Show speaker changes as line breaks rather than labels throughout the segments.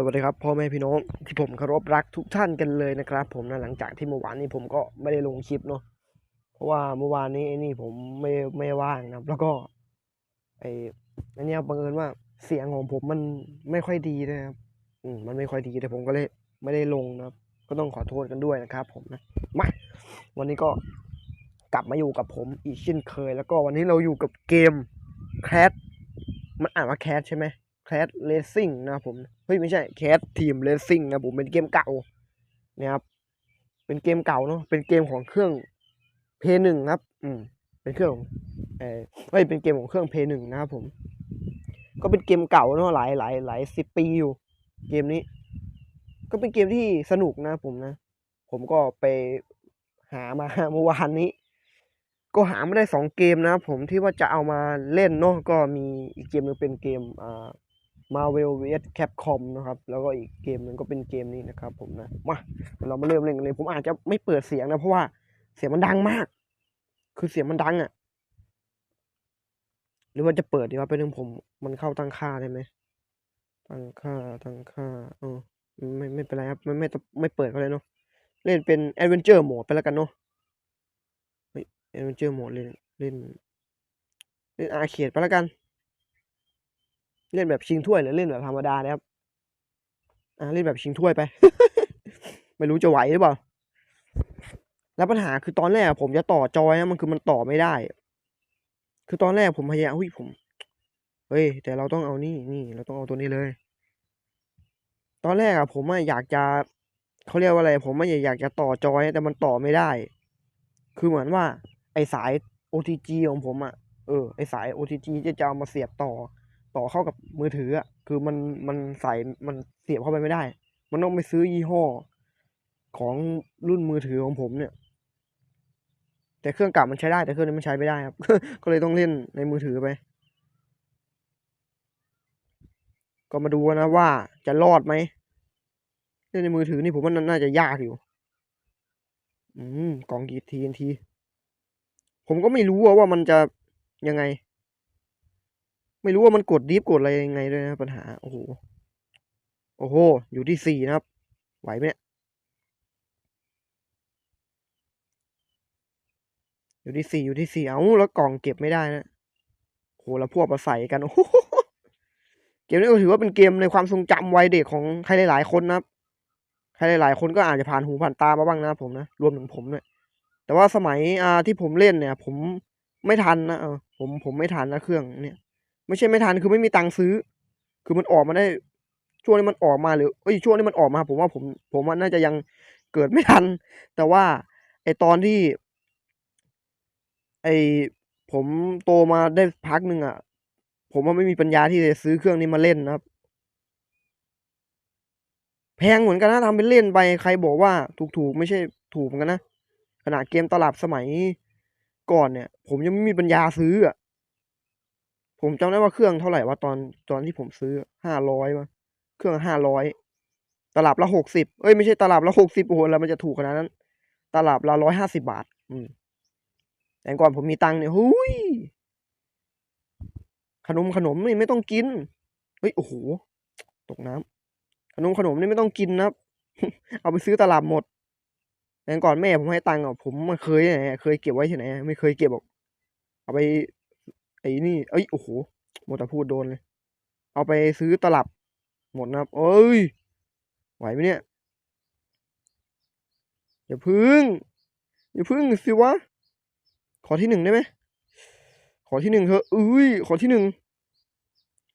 สวัสดีครับพ่อแม่พี่น้องที่ผมเคารพรักทุกท่านกันเลยนะครับ ผมนะหลังจากที่เมื่อวานนี้ผมก็ไม่ได้ลงคลิปเนาะเพราะว่าเมื่อวานนี้ไอ้นี่ผมไม่ไม่ว่างนะแล้วก็ไอ้อันนี้บังเอิญว่าเสียงของผมมันไม่ค่อยดีนะครับอืมมันไม่ค่อยดีแต่ผมก็เลยไม่ได้ลงนะครับ ก็ต้องขอโทษกันด้วยนะครับ ผมนะมาวันนี้ก็กลับมาอยู่กับผมอีกเช่นเคย แล้วก็วันนี้เราอยู่กับเกมแคสมันอ่านว่าแคสใช่ไหม แคสเลสซิ่งนะครับผม เฮ้ยไม่ใช่แคสทีมเลสซิ่งนะผมเป็นเกมเก่านะครับ เป็นเกมเก่าเนาะ เป็นเกมของเครื่องเพย์หนึ่งครับ อืม เป็นเครื่องเออเฮ้ย เป็นเกมของเครื่องเพย์หนึ่งนะครับผม ก็เป็นเกมเก่าเนาะหลายหลายหลายสิบปีอยู่ เกมนี้ ก็เป็นเกมที่สนุกนะผมนะ ผมก็ไปหามาเมื่อวานนี้ ก็หาไม่ได้สองเกมนะครับผมที่ว่าจะเอามาเล่นเนาะ ก็มีอีกเกมหนึงเป็นเกมอ่า Marvel vs Capcom นะครับ แล้วก็อีกเกมหนึงก็เป็นเกมนี้นะครับผมนะ มา เรามาเริ่มเล่นกันเลย ผมอาจจะไม่เปิดเสียงนะ เพราะว่าเสียงมันดังมาก คือเสียงมันดังอะ่ะ หรือว่าจะเปิดดีว่าเป็นหนึ่งผม มันเข้าตั้งค่าได้ไหม ตั้งค่า ตั้งค่าเออไม่ไม่เป็นไรครับ ไม่ไม่ต้องไม่เปิดก็เลยเนาะ เล่นเป็น Adventure Mode ไปแล้วกันเนาะเฮ้ย Adventure Mode เล่นเล่นเล่นอาร์เคดไปแล้วกัน เล่นแบบชิงถ้วยหรือเล่นแบบธรรมดานะครับ อ่าเล่นแบบชิงถ้วยไป ไม่รู้จะไหวหรือเปล่า แล้วปัญหาคือตอนแรกผมจะต่อจอยนะมันคือมันต่อไม่ได้ คือตอนแรกผมพยายามอุ้ยผม เฮ้ย แต่เราต้องเอานี่นี่ เราต้องเอาตัวนี้เลย ตอนแรกอะผมอะอยากจะเขาเรียกว่าอะไร ผมอะอยากจะต่อจอยแต่มันต่อไม่ได้ คือเหมือนว่า ไอสาย OTG ของผมอะเออไอสาย OTG จะจะเอามาเสียบต่อ ต่อเข้ากับมือถืออะคือมันมันใส่มันเสียบเข้าไปไม่ได้ มันต้องไปซื้อยี่ห้อของรุ่นมือถือของผมเนี่ย แต่เครื่องเก่ามันใช้ได้แต่เครื่องนี้มันใช้ไม่ได้ครับ ก็เลยต้องเล่นในมือถือไป ก็มาดูนะว่าจะรอดไหมเล่นในมือถือนี่ผมว่าน่าจะยากอยู่ อืมกล่องกีทีนที ผมก็ไม่รู้ว่ามันจะยังไง ไม่รู้ว่ามันกดดิฟกดอะไรยังไงด้วยนะปัญหา โอ้โห โอ้โห อยู่ที่สี่นะครับ ไหวไหมอยู่ที่สี่อยู่ที่สี่เอ้าแล้วกล่องเก็บไม่ได้นะโหแล้วพวกมาใส่กันโอ้โหเกมนี้ก็ถือว่าเป็นเกมในความทรงจำวัยเด็กของใครหลายๆคนนะครับ ใครหลายๆคนก็อาจจะผ่านหูผ่านตามาบ้างนะผมนะ รวมถึงผมด้วย แต่ว่าสมัยอ่าที่ผมเล่นเนี่ย ผมไม่ทันนะเออผมผมไม่ทันนะเครื่องเนี่ย ไม่ใช่ไม่ทันคือไม่มีตังค์ซื้อ คือมันออกมาได้ ช่วงนี้มันออกมาหรือเอ้ยช่วงนี้มันออกมา ผมว่าผมผมว่าน่าจะยังเกิดไม่ทัน แต่ว่าไอตอนที่ ไอผมโตมาได้พักหนึ่งอะ ผมว่าไม่มีปัญญาที่จะซื้อเครื่องนี้มาเล่นนะครับ แพงเหมือนกันนะทำเป็นเล่นไปใครบอกว่าถูกๆไม่ใช่ถูกเหมือนกันนะขนาดเกมตลับสมัยก่อนเนี่ย ผมยังไม่มีปัญญาซื้ออะ ผมจำได้ว่าเครื่องเท่าไหร่ว่าตอนตอนที่ผมซื้อห้าร้อยมาเครื่องห้าร้อยตลับละหกสิบเอ้ยไม่ใช่ตลับละหกสิบโอ้โหแล้วมันจะถูกขนาดนั้น ตลับละร้อยห้าสิบาท อืมแต่ก่อนผมมีตังค์เนี่ยหุยขนมขนมนี่ไม่ต้องกินเฮ้ยโอ้โหตกน้ำขนมขนมนี่ไม่ต้องกินนะครับ เอาไปซื้อตลับหมดแต่ก่อนแม่ผมให้ตังค์อะผมมันเคยไหนเคยเก็บไว้ที่ไหนไม่เคยเก็บหรอกเอาไป ไอ้นี่ เอ้ย โอ้โหหมดแต่พูดโดนเลย เอาไปซื้อตลับ หมดนะครับเอ้ย ไหวไหมเนี่ย อย่าพึ่ง อย่าพึ่งสิวะ ขอที่หนึ่งได้ไหม ขอที่หนึ่งเถอะอุ้ย ขอที่หนึ่ง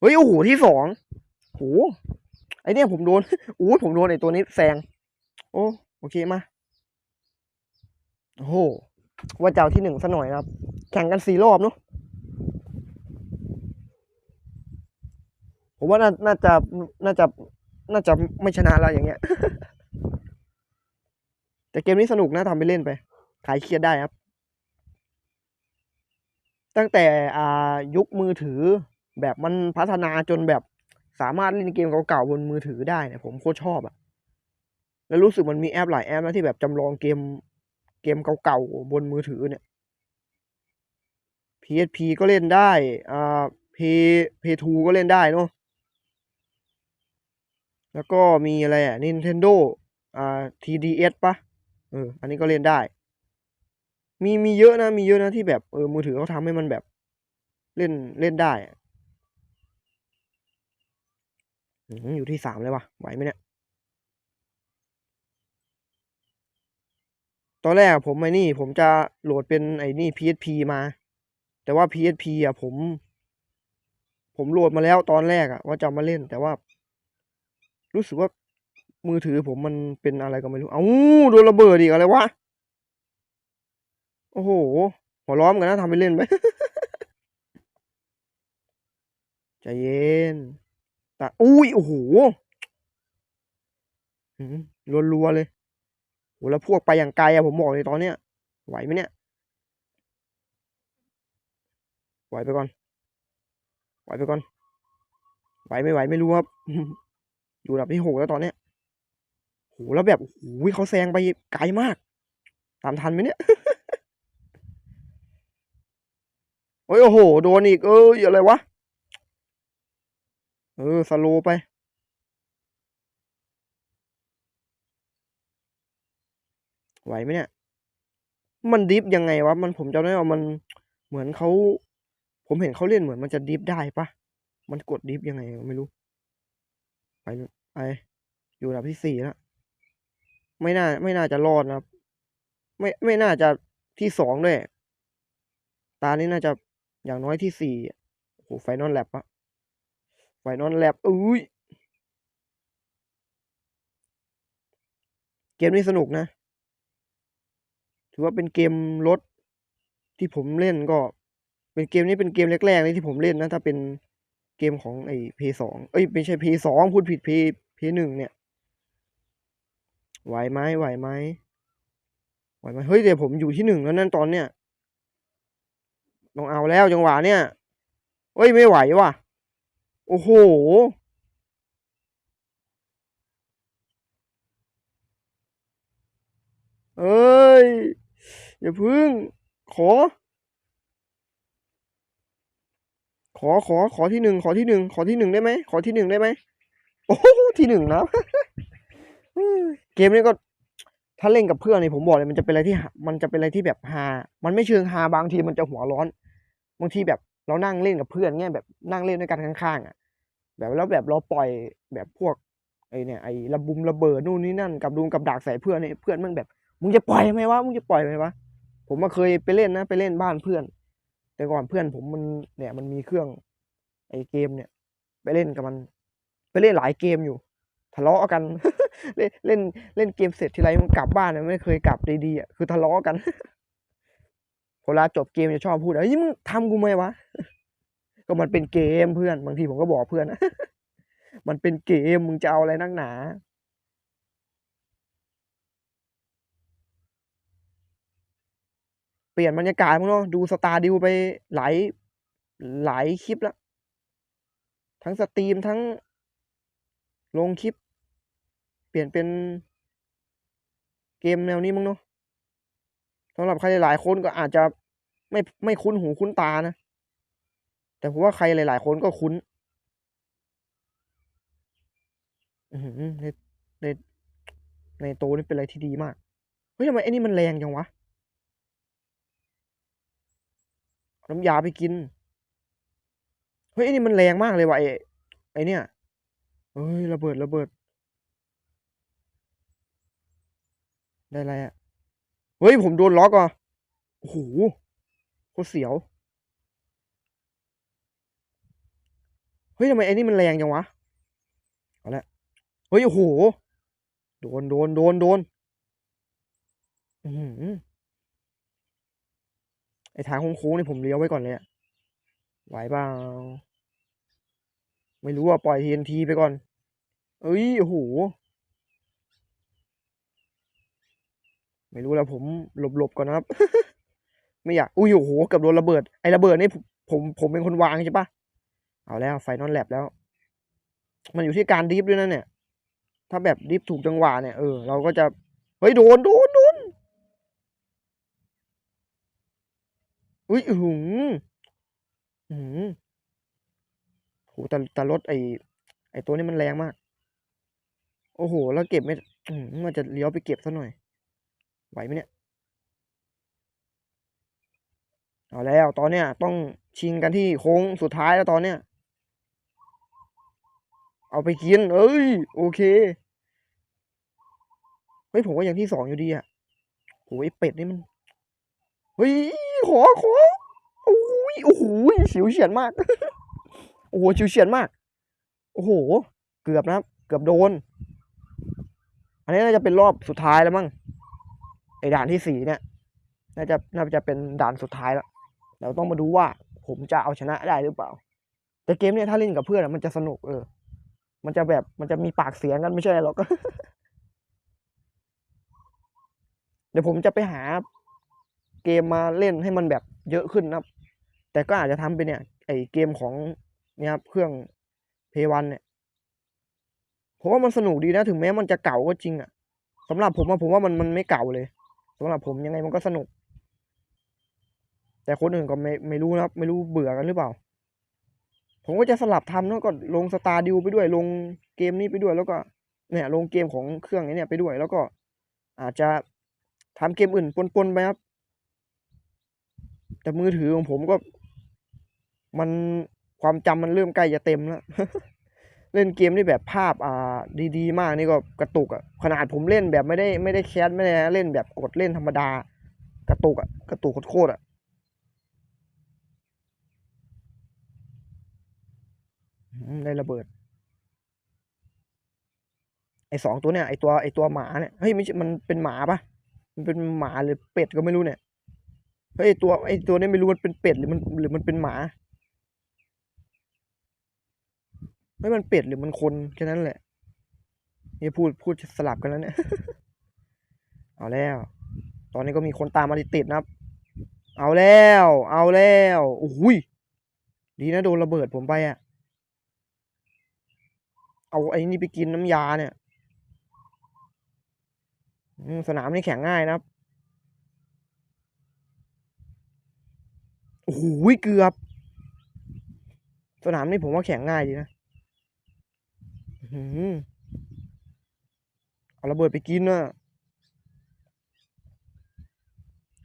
เฮ้ย โอ้โห ที่สองโห ไอเนี่ยผมโดนโอ้ยผมโดนไอตัวนี้แซง โอ้ โอเคมา โอ้โห ว่าจะเอาที่หนึ่งซะหน่อยนะครับ แข่งกันสี่รอบเนาะ ผมว่าน่าน่าจะน่าจะน่าจะไม่ชนะแล้วอย่างเงี้ย แต่เกมนี้สนุกนะทำไปเล่นไป ขายเครียดได้ครับ ตั้งแต่อ่ายุคมือถือแบบมันพัฒนาจนแบบสามารถเล่นเกมเก่าๆบนมือถือได้เนี่ยผมโคตรชอบอะแล้วรู้สึกมันมีแอปหลายแอปนะที่แบบจำลองเกมเกมเก่าๆบนมือถือเนี่ย PSP ก็เล่นได้อ่า P P2 ก็เล่นได้เนาะ แล้วก็มีอะไรอะ Nintendo อ่า TDS ปะเออ อันนี้ก็เล่นได้ มีมีเยอะนะ มีเยอะนะที่แบบเออมือถือเขาทำให้มันแบบเล่นเล่นได้อยู่ที่สามเลยวะไหวไหมเนี่ย ตอนแรกผมไอ้นี่ ผมจะโหลดเป็นไอ้นี่ PSP มา แต่ว่า PSP อะผม ผมโหลดมาแล้วตอนแรกอะว่าจะมาเล่น แต่ว่า รู้สึกว่ามือถือผมมันเป็นอะไรก็ไม่รู้ เอ้าโดนระเบิดอีกอะไรวะ โอ้โห หัวร้อมกันนะทำไปเล่นไปใจเย็นแต่อุ้ย โอ้โหรัวๆเลยโหแล้วพวกไปอย่างไกลอะผมบอกเลยตอนเนี้ย ไหวไหมเนี่ย ไหวไปก่อน ไหวไปก่อน ไหวไม่ไหวไม่รู้ครับ อยู่ระดับที่หกแล้วตอนเนี้ยโหแล้วแบบโอ้ยเขาแซงไปไกลมาก ตามทันไหมเนี่ยโอ้ยโอ้โหโดนอีกเอออะไรวะเออสโลไปไหวไหมเนี่ย มันดิฟยังไงวะ มันผมจำได้ว่ามันเหมือนเขา ผมเห็นเขาเล่นเหมือนมันจะดิฟได้ปะ มันกดดิฟยังไงไม่รู้ ไปเลย ไปอยู่อันดับที่สี่แล้วไม่น่า ไม่น่าจะรอดนะครับ ไม่ไม่น่าจะที่สองด้วย ตานี้น่าจะอย่างน้อยที่สี่โอ้โหไฟนอลแลบอะไฟนอลแลบอุ้ยเกมนี้สนุกนะ ถือว่าเป็นเกมรถที่ผมเล่นก็ เป็นเกมนี้เป็นเกมแรกๆเลยที่ผมเล่นนะ ถ้าเป็นเกมของไอ้เพย์สองเอ้ยไม่ใช่เพย์สองพูดผิดเพย์เพย์หนึ่งเนี่ย ไหวไหมไหวไหมไหวไหมเฮ้ยเดี๋ยวผมอยู่ที่หนึ่งแล้วนั่นตอนเนี้ยต้องเอาแล้วจังหวะเนี่ยเฮ้ยไม่ไหวว่ะ โอ้โหเอ้ย อย่าพึ่ง ขอ ขอขอขอที่หนึ่งขอที่หนึ่งขอที่หนึ่งได้ไหมขอที่หนึ่งได้ไหม โอ้โหที่หนึ่งนะเกมนี้ก็ถ้าเล่นกับเพื่อนนี่ผมบอกเลยมันจะเป็นอะไรที่มันจะเป็นอะไรที่แบบฮา มันไม่เชิงฮาบางทีมันจะหัวร้อน บางทีแบบเรานั่งเล่นกับเพื่อนเงี้ยแบบนั่งเล่นด้วยกันข้างๆอะ แบบแล้วแบบเราปล่อยแบบพวกไอเนี่ยไอระบุมระเบิดนู่นนี่นั่นกับดุงกับดักใส่เพื่อนเนี่ยเพื่อนมันแบบมึงจะปล่อยไหมวะมึงจะปล่อยไหมวะผมมาเคยไปเล่นนะไปเล่นบ้านเพื่อน แต่ก่อนเพื่อนผมมันเนี่ยมันมีเครื่องไอเกมเนี่ย ไปเล่นกับมัน ไปเล่นหลายเกมอยู่ ทะเลาะกัน เล่นเล่นเล่นเกมเสร็จทีไรมันกลับบ้านเนี่ยไม่เคยกลับดีๆอะคือทะเลาะกันเวลาจบเกมจะชอบพูดเอ้ยมึงทำกูไหมวะก็มันเป็นเกมเพื่อน บางทีผมก็บอกเพื่อนมันเป็นเกมมึงจะเอาอะไรนักหนาเปลี่ยนบรรยากาศมั้งเนาะดูสตาร์ดิวไปหลายหลายคลิปแล้ว ทั้งสตรีมทั้ง ลงคลิป เปลี่ยนเป็น เกมแนวนี้มั้งเนาะสำหรับใครหลายคนก็อาจจะไม่ไม่คุ้นหูคุ้นตานะ แต่ผมว่าใครหลาย ๆ คนก็คุ้นในในในโตนี่เป็นอะไรที่ดีมาก เฮ้ยทำไมไอ้นี่มันแรงจังวะ น้ำยาไปกิน เฮ้ยไอ้นี่มันแรงมากเลยว่ะไอ้ไอ้เนี่ย เฮ้ยระเบิดระเบิด ได้อะไรอะเฮ้ย ผมโดนล็อกอะโอ้โหโคตรเสียว เฮ้ยทำไมไอ้นี่มันแรงจังวะ เอาละ เฮ้ย โอ้โห โดนโดนโดนโดนอือหือไอทางโค้งๆนี่ผมเลี้ยวไว้ก่อนเลยอะไหวเปล่าไม่รู้ว่าปล่อย TNT ไปก่อน เอ้ยโอ้โห ไม่รู้แล้วผมหลบๆก่อนนะครับ ไม่อยาก อุ้ยโอ้โหเกับโดนระเบิด ไอ้ระเบิดนี่ผมผมเป็นคนวางใช่ปะเอาแล้วไฟนอนแลบแล้ว มันอยู่ที่การดิฟด้วยนะเนี่ย ถ้าแบบดิฟถูกจังหวะเนี่ยเออเราก็จะ เฮ้ยโดนโดนโดนอุ้ยหืออื้อหือโหแต่แต่รถไอไอตัวนี้มันแรงมาก โอ้โห แล้วเก็บไม่มันจะเลี้ยวไปเก็บซะหน่อย ไหวไหมเนี่ย เอาแล้วตอนเนี้ยต้องชิงกันที่โค้งสุดท้ายแล้วตอนเนี้ย เอาไปกิน เอ้ย โอเค เฮ้ย ผมว่าอย่างที่สองอยู่ดีอะโอ้ยเป็ดนี่มัน เฮ้ย ขอขอโอ้ยโอ้โหฉิวเฉียดมาก โอ้โหฉิวเฉียดมาก โอ้โห เกือบนะครับเกือบโดน อันนี้น่าจะเป็นรอบสุดท้ายแล้วมั้งไอด่านที่สี่เนี่ย น่าจะน่าจะเป็นด่านสุดท้ายแล้ว เราต้องมาดูว่าผมจะเอาชนะได้หรือเปล่า แต่เกมเนี่ยถ้าเล่นกับเพื่อนมันจะสนุกเออ มันจะแบบมันจะมีปากเสียงกันไม่ใช่หรอกเดี๋ยวผมจะไปหาเกมมาเล่นให้มันแบบเยอะขึ้นนะครับ แต่ก็อาจจะทำเป็นเนี่ย ไอเกมของเนี่ยครับเครื่องเพวันเนี่ย ผมว่ามันสนุกดีนะ ถึงแม้มันจะเก่าก็จริงอะสำหรับผมอะผมว่ามันมันไม่เก่าเลยสำหรับผมยังไงมันก็สนุก แต่คนอื่นก็ไม่ไม่รู้นะครับ ไม่รู้เบื่อกันหรือเปล่า ผมก็จะสลับทำเนอะก็ลงสตาร์ดิวไปด้วยลงเกมนี้ไปด้วยแล้วก็เนี่ยลงเกมของเครื่องนี้เนี่ยไปด้วย แล้วก็อาจจะทำเกมอื่นปนๆไปครับ แต่มือถือของผมก็ มันความจำมันเริ่มใกล้จะเต็มแล้ว เล่นเกมที่แบบภาพอ่าดีๆ มากนี่ก็กระตุกอะขนาดผมเล่นแบบไม่ได้ไม่ได้แคสไม่ได้นะเล่นแบบกดเล่นธรรมดา กระตุกอะกระตุกโคตรๆอะอืมได้ระเบิด ไอสองตัวเนี่ยไอตัวไอตัวหมาเนี่ยเฮ้ยไม่ใช่มันเป็นหมาปะมันเป็นหมาหรือเป็ดก็ไม่รู้เนี่ยเฮ้ยไอตัวไอตัวเนี้ไม่รู้มันเป็นเป็ดหรือมันหรือมันเป็นหมา ไม่มันเป็ดหรือมันคนแค่นั้นแหละนี่พูดพูดสลับกันแล้วเนี่ย เอาแล้ว ตอนนี้ก็มีคนตามมาติดๆนะครับ เอาแล้ว เอาแล้วโอ้ยดีนะโดนระเบิดผมไปอะเอาไอ้นี่ไปกินน้ำยาเนี่ยสนามนี่แข่งง่ายนะครับโอ้โหเกือบ สนามนี่ผมว่าแข่งง่ายดีนะ เอาระเบิดไปกินนะ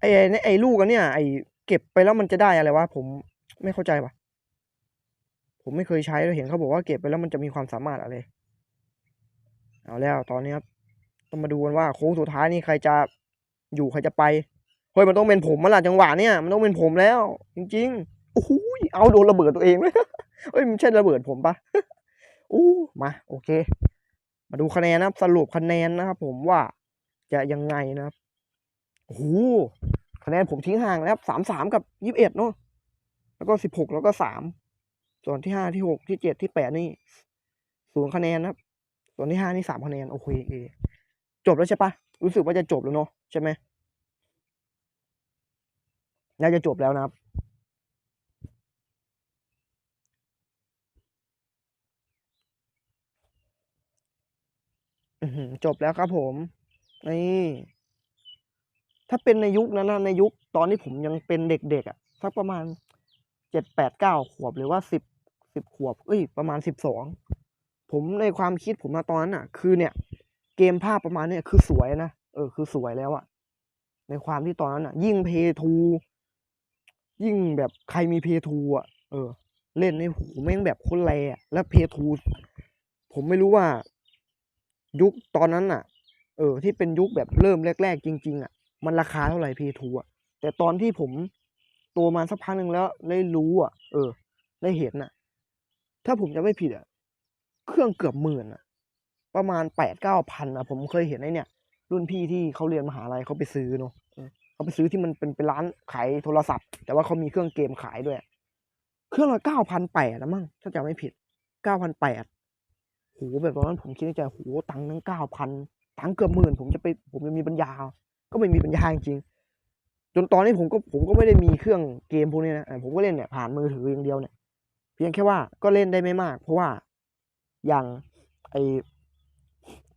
ไอ้ไอ้เนี่ยไอ้ลูกอันเนี่ยไอ้เก็บไปแล้วมันจะได้อะไรวะผมไม่เข้าใจว่ะ ผมไม่เคยใช้เลยเห็นเขาบอกว่าเก็บไปแล้วมันจะมีความสามารถอะไร เอาแล้วตอนนี้ครับต้องมาดูกันว่าโค้งสุดท้ายนี่ใครจะอยู่ใครจะไปเฮ้ยมันต้องเป็นผมมาละจังหวะเนี่ยมันต้องเป็นผมแล้ว จริง ๆโอ้โหยเอาโดนระเบิดตัวเองเลยเฮ้ยมันใช่ระเบิดผมปะ อู้มาโอเค มาดูคะแนนนะครับ สรุปคะแนนนะครับผมว่าจะยังไงนะครับโอ้โหคะแนนผมทิ้งห่างแล้วสามสามกับยี่สิบเอ็ดเนาะแล้วก็สิบหกแล้วก็สามส่วนที่ห้าที่หกที่เจ็ดที่แปดนี่ศูนย์คะแนนนะครับ ส่วนที่ห้านี่สามคะแนนโอเคจบแล้วใช่ปะรู้สึกว่าจะจบแล้วเนาะใช่ไหมน่าจะจบแล้วนะครับ อือหือ จบแล้วครับผมนี่ถ้าเป็นในยุคนั้นนะในยุคตอนที่ผมยังเป็นเด็กๆอะสักประมาณเจ็ดแปดเก้าขวบหรือว่าสิบสิบขวบ เอ้ย ประมาณสิบสองผมในความคิดผมนะตอนนั้นอะ คือเนี่ย เกมภาพประมาณเนี้ยคือสวยนะเออ คือสวยแล้วอะ ในความที่ตอนนั้นอะ ยิ่งเพย์ทูยิ่งแบบใครมีเพย์ทูอะเออ เล่นในหูแม่งแบบคนแรแล้วเพย์ทูผมไม่รู้ว่า ยุคตอนนั้นน่ะ เออ ที่เป็นยุคแบบเริ่มแรก ๆ จริง ๆ อะ มันราคาเท่าไหร่เพย์ทูอะ แต่ตอนที่ผมโตมาสักพักหนึ่งแล้วได้รู้อะ เออ ได้เห็นน่ะ ถ้าผมจะไม่ผิดอะ เครื่องเกือบหมื่นอะ ประมาณแปดเก้าพันอะ ผมเคยเห็นไอ้เนี่ย รุ่นพี่ที่เขาเรียนมหาลัยเขาไปซื้อเนาะเออเขาไปซื้อที่มันเป็นเป็นร้านขายโทรศัพท์ แต่ว่าเขามีเครื่องเกมขายด้วย เครื่องละเก้าพันแปดนะมั้งถ้าจำไม่ผิดเก้าพันแปด โหแบบตอนนั้นผมคิดในใจโหตังค์ตั้งเก้าพันตังค์เกือบหมื่นผมจะไปผมจะมีปัญญา ก็ไม่มีปัญญาจริงจนตอนนี้ผมก็ผมก็ไม่ได้มีเครื่องเกมพวกนี้นะผมก็เล่นเนี่ยผ่านมือถืออย่างเดียวเนี่ย เพียงแค่ว่าก็เล่นได้ไม่มาก เพราะว่าอย่างไอ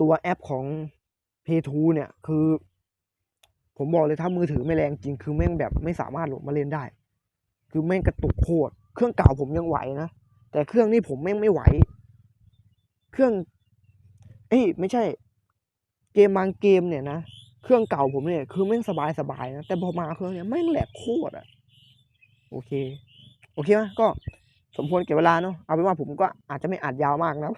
ตัวแอปของ p a y 2เนี่ยคือ ผมบอกเลยถ้ามือถือไม่แรงจริง คือแม่งแบบไม่สามารถโหลดมาเล่นได้ คือแม่งกระตุกโคตรเครื่องเก่าผมยังไหวนะแต่เครื่องนี้ผมแม่งไม่ไหว เครื่อง เอ้ยไม่ใช่ เกมบางเกมเนี่ยนะเครื่องเก่าผมเนี่ย คือแม่งสบายสบายๆนะแต่พอมาเครื่องเนี้ยแม่งแหลกโคตรอะโอเค โอเคไหมก็สมควรเก็บเวลาเนาะเอาเป็นว่าผมก็อาจจะไม่อัดยาวมากนะ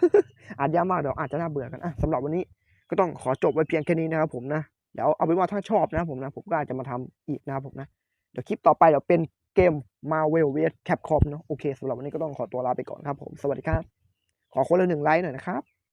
อัดยาวมากเดี๋ยวอาจจะน่าเบื่อกันอะสำหรับวันนี้ก็ต้องขอจบไว้เพียงแค่นี้นะครับผมนะเดี๋ยวเอาเป็นว่าถ้าชอบนะผมนะผมก็อาจจะมาทำอีกนะครับผมนะเดี๋ยวคลิปต่อไปเดี๋ยวเป็นเกม Marvel vs Capcom เนาะโอเคสำหรับวันนี้ก็ต้องขอตัวลาไปก่อนครับผมสวัสดีครับ ขอคนละหนึ่งไลค์หน่อยนะครับ